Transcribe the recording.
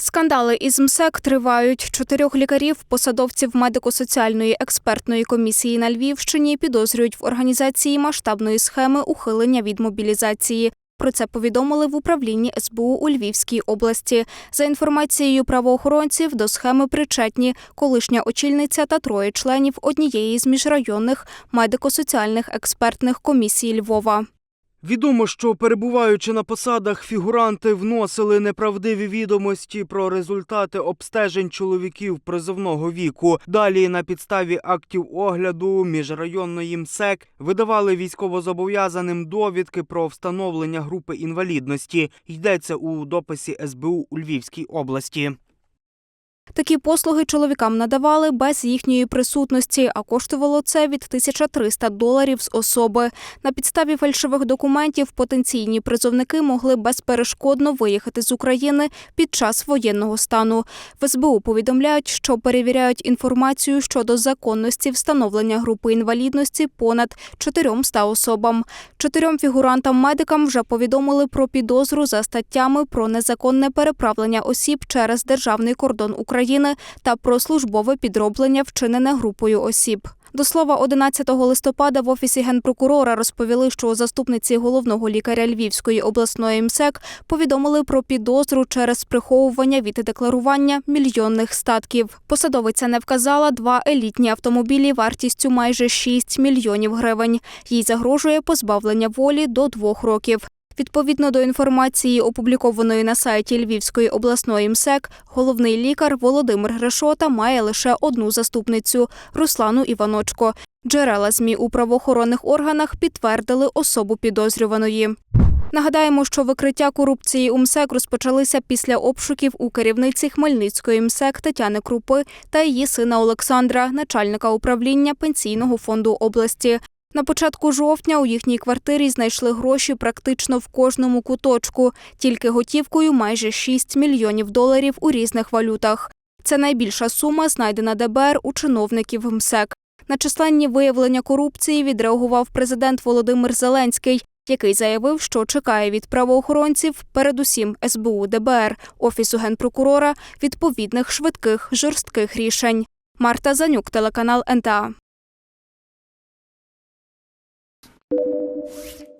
Скандали із МСЕК тривають. Чотирьох лікарів, посадовців медико-соціальної експертної комісії на Львівщині підозрюють в організації масштабної схеми ухилення від мобілізації. Про це повідомили в управлінні СБУ у Львівській області. За інформацією правоохоронців, до схеми причетні колишня очільниця та троє членів однієї з міжрайонних медико-соціальних експертних комісій Львова. Відомо, що перебуваючи на посадах, фігуранти вносили неправдиві відомості про результати обстежень чоловіків призовного віку. Далі на підставі актів огляду міжрайонної МСЕК видавали військовозобов'язаним довідки про встановлення групи інвалідності. Йдеться у дописі СБУ у Львівській області. Такі послуги чоловікам надавали без їхньої присутності, а коштувало це від 1300 доларів з особи. На підставі фальшивих документів потенційні призовники могли безперешкодно виїхати з України під час воєнного стану. В СБУ повідомляють, що перевіряють інформацію щодо законності встановлення групи інвалідності понад 400 особам. Чотирьом фігурантам-медикам вже повідомили про підозру за статтями про незаконне переправлення осіб через державний кордон України та про службове підроблення, вчинене групою осіб. До слова, 11 листопада в офісі генпрокурора розповіли, що заступниці головного лікаря Львівської обласної МСЕК повідомили про підозру через приховування від декларування мільйонних статків. Посадовиця не вказала два елітні автомобілі вартістю майже 6 мільйонів гривень. Їй загрожує позбавлення волі до двох років. Відповідно до інформації, опублікованої на сайті Львівської обласної МСЕК, головний лікар Володимир Грешота має лише одну заступницю Руслану Іваночко. Джерела ЗМІ у правоохоронних органах підтвердили особу підозрюваної. Нагадаємо, що викриття корупції у МСЕК розпочалися після обшуків у керівниці Хмельницької МСЕК Тетяни Крупи та її сина Олександра, начальника управління пенсійного фонду області. На початку жовтня у їхній квартирі знайшли гроші практично в кожному куточку, тільки готівкою майже 6 мільйонів доларів у різних валютах. Це найбільша сума, знайдена ДБР у чиновників МСЕК. На численні виявлення корупції відреагував президент Володимир Зеленський, який заявив, що чекає від правоохоронців, передусім СБУ, ДБР, Офісу генпрокурора, відповідних швидких жорстких рішень. Марта Занюк, телеканал НТА. Thank you.